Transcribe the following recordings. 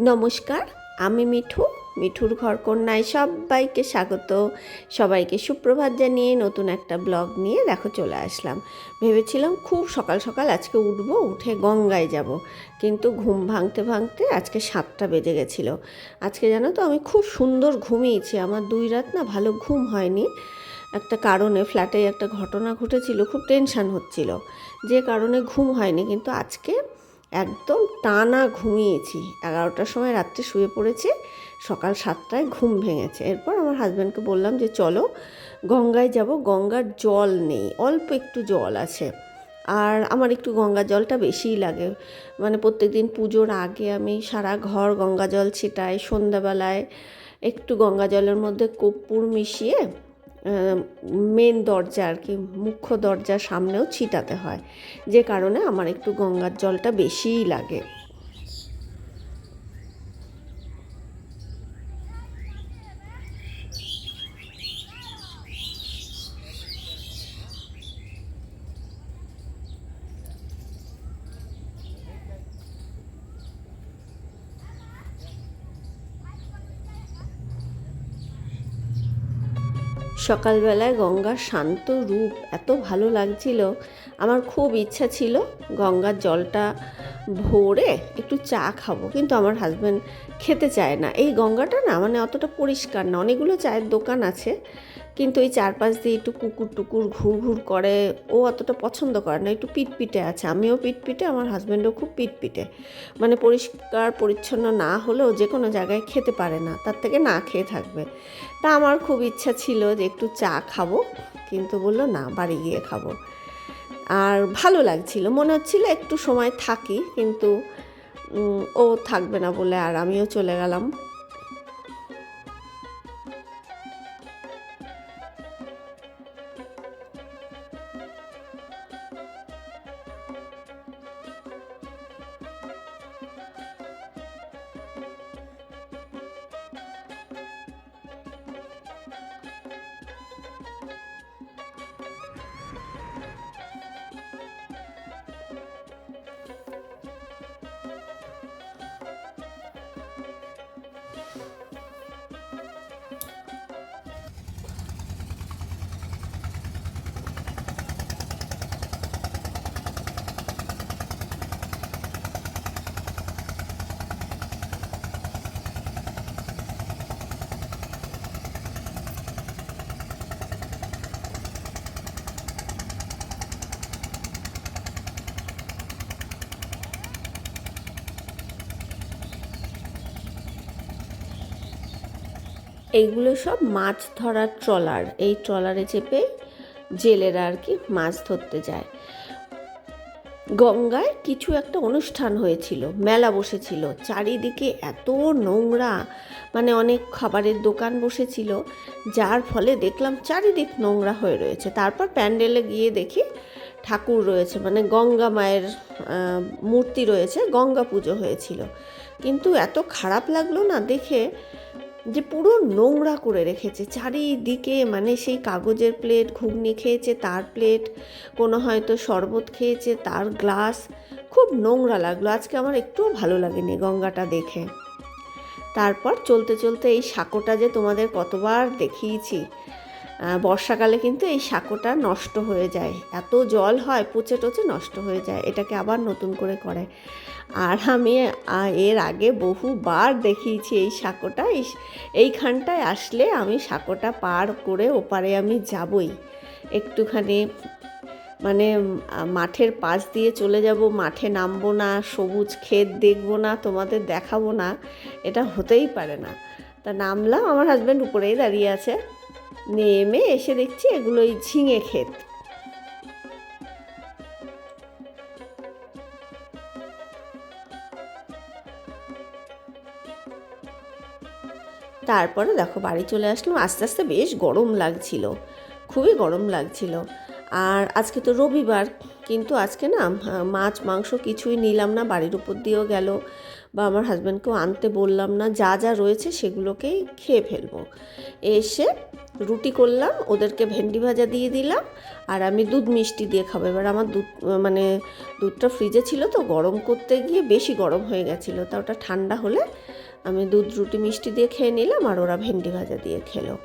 নমস্কার, আমি মিঠু, মিঠুর ঘর কন্যায় সবাইকে স্বাগত। সবাইকে সুপ্রভাত জানিয়ে নতুন একটা ব্লগ নিয়ে দেখো চলে আসলাম। ভেবেছিলাম খুব সকাল সকাল আজকে উঠব, উঠে গঙ্গায় যাব। কিন্তু ঘুম ভাঙতে ভাঙতে আজকে সাতটা বেজে গেছিল। আজকে জানো তো আমি খুব সুন্দর ঘুমিয়েছি, আমার দুই রাত না ভালো ঘুম হয়নি। একটা কারণে ফ্ল্যাটে একটা ঘটনা ঘটেছিল, খুব টেনশান হচ্ছিল। যে কারণে ঘুম হয়নি, কিন্তু আজকে একদম টানা ঘুমিয়েছি। এগারোটার সময় রাত্রে শুয়ে পড়েছে, সকাল সাতটায় ঘুম ভেঙেছে। এরপর আমার হাজব্যান্ডকে বললাম যে, চলো গঙ্গায় যাব, গঙ্গার জল নেই, অল্প একটু জল আছে। আর আমার একটু গঙ্গা জলটা বেশিই লাগে। মানে প্রত্যেক দিন পুজোর আগে আমি সারা ঘর গঙ্গা জল ছিটাই, সন্ধ্যাবেলায় একটু গঙ্গা জলের মধ্যে কর্পূর মিশিয়ে মেন দরজা আর কি, মুখ্য দরজার সামনেও ছিটাতে হয়। যে কারণে আমার একটু গঙ্গার জলটা বেশিই লাগে। সকালবেলায় গঙ্গার শান্ত রূপ এত ভালো লাগছিল। আমার খুব ইচ্ছা ছিল গঙ্গার জলটা ভরে একটু চা খাব, কিন্তু আমার হাজব্যান্ড খেতে চায় না। এই গঙ্গাটা না মানে অতটা পরিষ্কার না, অনেকগুলো চায়ের দোকান আছে। কিন্তু এই চারপাশ দিয়ে একটু কুকুর টুকুর ঘুর ঘুর করে, ও অতটা পছন্দ করে না, একটু পিটপিটে আছে। আমিও পিটপিটে, আমার হাজব্যান্ডও খুব পিটপিটে। মানে পরিষ্কার, পরিচ্ছন্ন না হলেও যে কোনো জায়গায় খেতে পারে না, তার থেকে না খেয়ে থাকবে। তা আমার খুব ইচ্ছা ছিল যে একটু চা খাব, কিন্তু বলল, না, বাড়ি গিয়ে খাব। আর ভালো লাগছিল, মনে হচ্ছিল একটু সময় থাকি, কিন্তু ও থাকবে না বলে আর আমিও চলে গেলাম। এইগুলো সব মাছ ধরার ট্রলার। এই ট্রলারে চেপে জেলেরা আর কি মাছ ধরতে যায়। গঙ্গায় কিছু একটা অনুষ্ঠান হয়েছিল, মেলা বসেছিল। চারিদিকে এত নোংরা মানে অনেক খাবারের দোকান বসেছিল, যার ফলে দেখলাম চারিদিক নোংরা হয়ে রয়েছে। তারপর প্যান্ডেলে গিয়ে দেখি ঠাকুর রয়েছে মানে গঙ্গা মায়ের মূর্তি রয়েছে, গঙ্গা পুজো হয়েছিল। কিন্তু এত খারাপ লাগল না দেখে যে পুরো নোংরা করে রেখেছে। চারিদিকে মানে সেই কাগজের প্লেট ঘুগনি খেয়েছে, তার প্লেট কোনো হয়তো শরবত খেয়েছে, তার গ্লাস খুব নোংরা লাগল। আজকে আমার একটুও ভালো লাগেনি গঙ্গাটা দেখে। তারপর চলতে চলতে এই সাঁকোটা যে তোমাদের কতবার দেখিয়েছি বর্ষাকালে কিন্তু এই সাঁকোটা নষ্ট হয়ে যায়। এত জল হয়, পচে টচে নষ্ট হয়ে যায়, এটাকে আবার নতুন করে করে। আর আমি এর আগে বহুবার দেখিয়েছি এই সাঁকোটা এই এইখানটায় আসলে আমি সাঁকোটা পার করে ওপারে আমি যাবই। একটুখানি মানে মাঠের পাশ দিয়ে চলে যাব, মাঠে নামবো না, সবুজ ক্ষেত দেখব না, তোমাদের দেখাবো না, এটা হতেই পারে না। তা নামলাম, আমার হাজব্যান্ড উপরেই দাঁড়িয়ে আছে। নেমে এসে দেখছি এগুলো এই ঝিঙে ক্ষেত। তারপরে দেখো বাড়ি চলে আসলাম আস্তে আস্তে বেশ গরম লাগছিল, খুবই গরম লাগছিল। আর আজকে তো রবিবার, কিন্তু আজকে না, মাছ, মাংস কিছুই নিলাম না, বাড়ির উপর দিয়েও গেল। বা আমার হাজব্যান্ডকেও আনতে বললাম না, যা যা রয়েছে সেগুলোকেই খেয়ে ফেলব। এসে রুটি করলাম, ওদেরকে ভেন্ডি ভাজা দিয়ে দিলাম, আর আমি দুধ মিষ্টি দিয়ে খাব। এবার আমার দুধ মানে দুধটা ফ্রিজে ছিল তো, গরম করতে গিয়ে বেশি গরম হয়ে গেছিল, তা ওটা ঠান্ডা হলে আমি দুধ, রুটি, মিষ্টি দিয়ে খেয়ে নিলাম, আর ওরা ভেন্ডি ভাজা দিয়ে খেলো।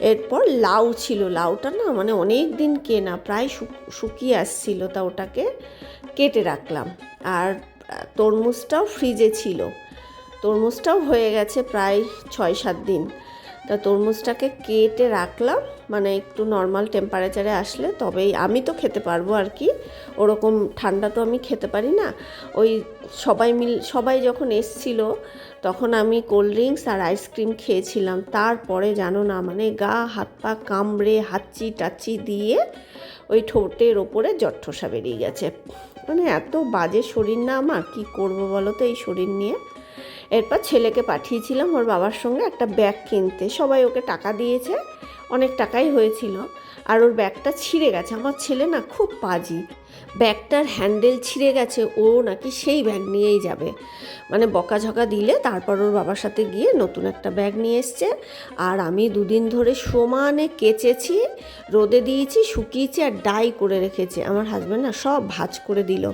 এরপর লাউ ছিল, লাউটা না মানে অনেক দিন কেনা, প্রায় শুক- শুকিয়ে আসছিল, তা ওটাকে কেটে রাখলাম। আর তরমুজটাও ফ্রিজে ছিল। তরমুজটাও হয়ে গেছে প্রায় ছয় সাত দিন। তা তরমুজটাকে কেটে রাখলাম মানে একটু নর্মাল টেম্পারেচারে আসলে তবেই আমি তো খেতে পারব আর কি। ওরকম ঠান্ডা তো আমি খেতে পারি না। ওই সবাই মিল, সবাই যখন এসছিল, তখন আমি কোল্ড ড্রিঙ্কস আর আইসক্রিম খেয়েছিলাম। তারপরে জানো না মানে গা, হাত পা কামড়ে হাঁচি টাচি দিয়ে ওই ঠোঁটের ওপরে জট্ঠসা বেরিয়ে গেছে। মানে এত বাজে শরীর না আমার, কি করব বলো তো এই শরীর নিয়ে? এরপর ছেলেকে পাঠিয়েছিলাম ওর বাবার সঙ্গে একটা ব্যাগ কিনতে। সবাই ওকে টাকা দিয়েছে, অনেক টাকাই হয়েছিল। আর ওর ব্যাগটা ছিঁড়ে গেছে। আমার ছেলে না খুব পাজি ব্যাগটার হ্যান্ডেল ছিঁড়ে গেছে, ও নাকি সেই ব্যাগ নিয়েই যাবে। মানে বকাঝকা দিলে তারপর ওর বাবার সাথে গিয়ে নতুন একটা ব্যাগ নিয়ে এসছে। আর আমি দুদিন ধরে সমানে কেচেছি, রোদে দিয়েছি, শুকিয়েছি আর ডাই করে রেখেছি। আমার হাজব্যান্ড না সব ভাজ করে দিল।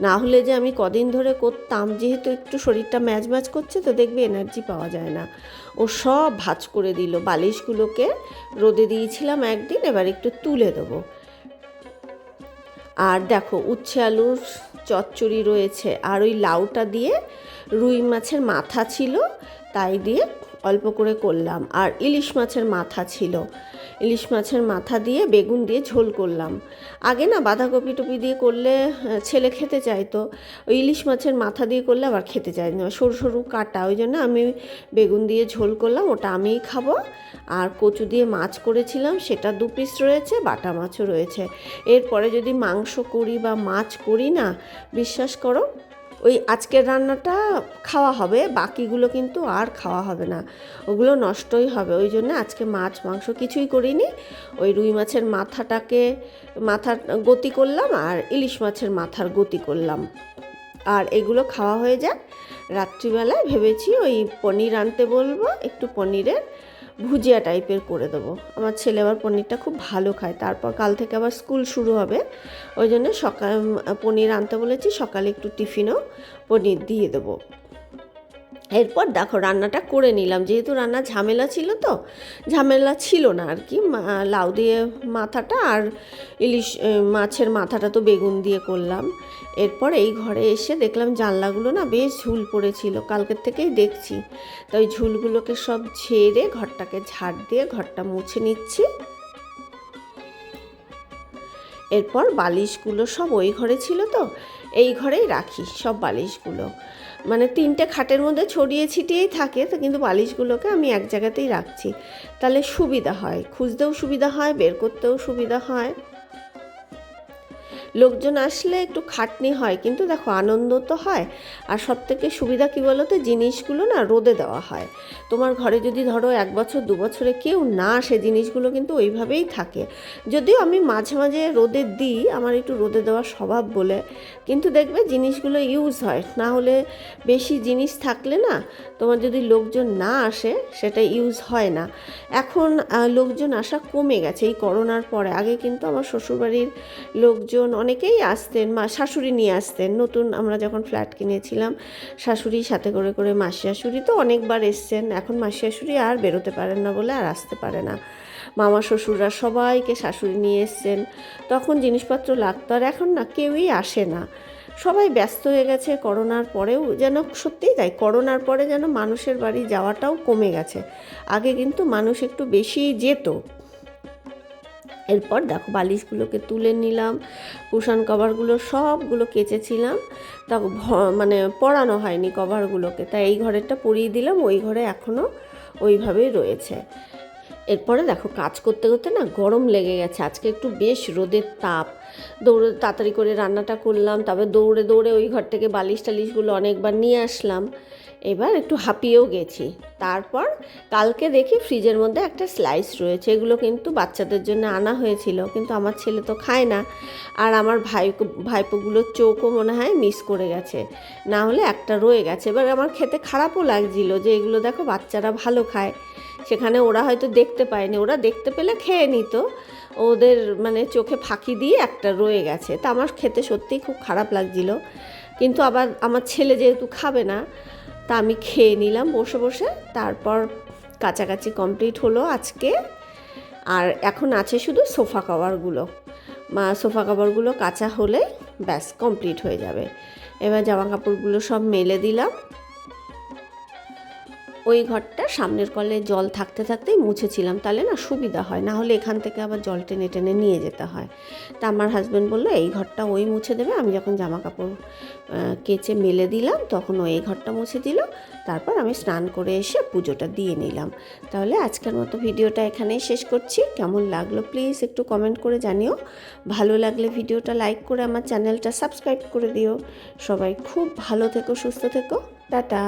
না হলে যে আমি কদিন ধরে করতাম, যেহেতু একটু শরীরটা ম্যাচ ম্যাচ করছে, তো দেখবে এনার্জি পাওয়া যায় না। ও সব ভাজ করে দিল। বালিশগুলোকে রোদে দিয়েছিলাম একদিন, এবার একটু তুলে দেবো। আর দেখো, উচ্ছে আলুর চচ্চড়ি রয়েছে আর ওই লাউটা দিয়ে রুই মাছের মাথা ছিল, তাই দিয়ে অল্প করে করলাম। আর ইলিশ মাছের মাথা ছিল। ইলিশ মাছের মাথা দিয়ে বেগুন দিয়ে ঝোল করলাম। আগে না বাঁধাকপি টপি দিয়ে করলে ছেলে খেতে চাইতো। ওই ইলিশ মাছের মাথা দিয়ে করলে আবার খেতে চাই না। সরু সরু কাটা, ওই জন্য আমি বেগুন দিয়ে ঝোল করলাম, ওটা আমিই খাব। আর কচু দিয়ে মাছ করেছিলাম, সেটা দু পিস রয়েছে, বাটা মাছও রয়েছে। এরপরে যদি মাংস করি বা মাছ করি না, বিশ্বাস করো ওই আজকের রান্নাটা খাওয়া হবে, বাকিগুলো কিন্তু আর খাওয়া হবে না। ওগুলো নষ্টই হবে, ওই জন্য আজকে মাছ মাংস কিছুই করিনি। ওই রুই মাছের মাথাটাকে, মাথার গতি করলাম আর ইলিশ মাছের মাথার গতি করলাম। আর এগুলো খাওয়া হয়ে যাক। রাত্রিবেলায় ভেবেছি ওই পনির আনতে বলব, একটু পনিরের। ভুজিয়া টাইপের করে দেবো। আমার ছেলে আবার পনিরটা খুব ভালো খায়। তারপর কাল থেকে আবার স্কুল শুরু হবে। ওই জন্য সকাল, পনির আনতে বলেছি, সকালে একটু টিফিনও পনির দিয়ে দেবো। এরপর দেখো রান্নাটা করে নিলাম। যেহেতু রান্না ঝামেলা ছিল তো, ঝামেলা ছিল না আর কি। লাউ দিয়ে মাথাটা আর ইলিশ মাছের মাথাটা তো বেগুন দিয়ে করলাম। এরপর এই ঘরে এসে দেখলাম জানলাগুলো না বেশ ঝুল পড়েছিল, কালকের থেকেই দেখছি। তো ওই ঝুলগুলোকে সব ঝেড়ে ঘরটাকে ঝাড় দিয়ে ঘরটা মুছে নিচ্ছি। এরপর বালিশগুলো সব ওই ঘরে ছিল তো, এই ঘরেই রাখি সব বালিশগুলো। মানে তিনটে খাটের মধ্যে ছড়িয়ে ছিটিয়েই থাকে, তো কিন্তু বালিশগুলোকে আমি এক জায়গাতেই রাখছি। তাহলে সুবিধা হয়, খুঁজতেও সুবিধা হয়, বের করতেও সুবিধা হয়। লোকজন আসলে একটু খাটনি হয়, কিন্তু দেখো আনন্দ তো হয়। আর সব থেকে সুবিধা কী বলো তো জিনিসগুলো না রোদে দেওয়া হয়। তোমার ঘরে যদি ধরো এক বছর, দু বছরে কেউ না আসে, জিনিসগুলো কিন্তু ওইভাবেই থাকে। যদিও আমি মাঝে মাঝে রোদে দিই, আমার একটু রোদে দেওয়ার স্বভাব বলে। কিন্তু দেখবে জিনিসগুলো ইউজ হয়। না হলে বেশি জিনিস থাকলে না তোমার যদি লোকজন না আসে, সেটা ইউজ হয় না। এখন লোকজন আসা কমে গেছে। এই করোনার পরে। আগে কিন্তু আমার শ্বশুরবাড়ির লোকজন অনেকেই আসতেন, মা, শাশুড়ি নিয়ে আসতেন। নতুন আমরা যখন ফ্ল্যাট কিনেছিলাম, শাশুড়ি সাথে করে করে মাসি শাশুড়ি তো অনেকবার এসছেন। এখন মাসি শাশুড়ি আর বেরোতে পারেন না বলে আর আসতে পারে না। মামা, শ্বশুররা সবাইকে শাশুড়ি নিয়ে এসছেন। তখন জিনিসপত্র লাগতো আর এখন না, কেউই আসে না। সবাই ব্যস্ত হয়ে গেছে করোনার পরেও যেন সত্যিই তাই, করোনার পরে যেন মানুষের বাড়ি যাওয়াটাও কমে গেছে। আগে কিন্তু মানুষ একটু বেশি যেত। এরপর দেখো বালিশগুলোকে তুলে নিলাম, কুশান কভারগুলো সবগুলো কেচেছিলাম। ভ- মানে পরানো হয়নি কভারগুলোকে, তাই এই ঘরেরটা পরিয়ে দিলাম, ওই ঘরে এখনও ওইভাবেই রয়েছে। এরপরে দেখো কাজ করতে করতে না গরম লেগে গেছে, আজকে একটু বেশ রোদের তাপ। দৌড়ে তাড়াতাড়ি করে রান্নাটা করলাম, তবে দৌড়ে দৌড়ে ওই ঘর থেকে বালিশ টালিশগুলো অনেকবার নিয়ে আসলাম। এবার একটু হাঁপিয়েও গেছি। তারপর কালকে দেখি ফ্রিজের মধ্যে একটা স্লাইস রয়েছে। এগুলো কিন্তু বাচ্চাদের জন্য আনা হয়েছিল, কিন্তু আমার ছেলে তো খায় না। আর আমার ভাই ভাইপোগুলোর চোখও মনে হয় মিস করে গেছে। না হলে একটা রয়ে গেছে। এবার আমার খেতে খারাপও লাগছিল যে এগুলো দেখো বাচ্চারা ভালো খায়। সেখানে ওরা হয়তো দেখতে পায়নি। ওরা দেখতে পেলে খেয়ে নিত। ওদের মানে চোখে ফাঁকি দিয়ে একটা রয়ে গেছে। তা আমার খেতে সত্যিই খুব খারাপ লাগছিল। কিন্তু আবার আমার ছেলে যেহেতু খাবে না তা আমি খেয়ে নিলাম বসে বসে। তারপর কাছাকাছি কমপ্লিট হলো আজকে। আর এখন আছে শুধু সোফা কভারগুলো সোফা কভারগুলো কাঁচা হলে ব্যাস কমপ্লিট হয়ে যাবে। এবার জামা কাপড়গুলো সব মেলে দিলাম। ওই ঘরটা সামনের কলে জল থাকতে থাকতেই মুছেছিলাম, তাহলে না সুবিধা হয়। না হলে এখান থেকে আবার জল টেনে টেনে নিয়ে যেতে হয়। তা আমার হাজব্যান্ড বলল, এই ঘরটা ওই মুছে দেবে, আমি যখন জামা কাপড় কেচে মেলে দিলাম, তখন ও এই ঘরটা মুছে দিল। তারপর আমি স্নান করে এসে পুজোটা দিয়ে নিলাম। তাহলে আজকের মতো ভিডিওটা এখানেই শেষ করছি। কেমন লাগল প্লিজ একটু কমেন্ট করে জানিও। ভালো লাগলে ভিডিওটা লাইক করে আমার চ্যানেলটা সাবস্ক্রাইব করে দিও। সবাই খুব ভালো থেকো, সুস্থ থেকো। টাটা!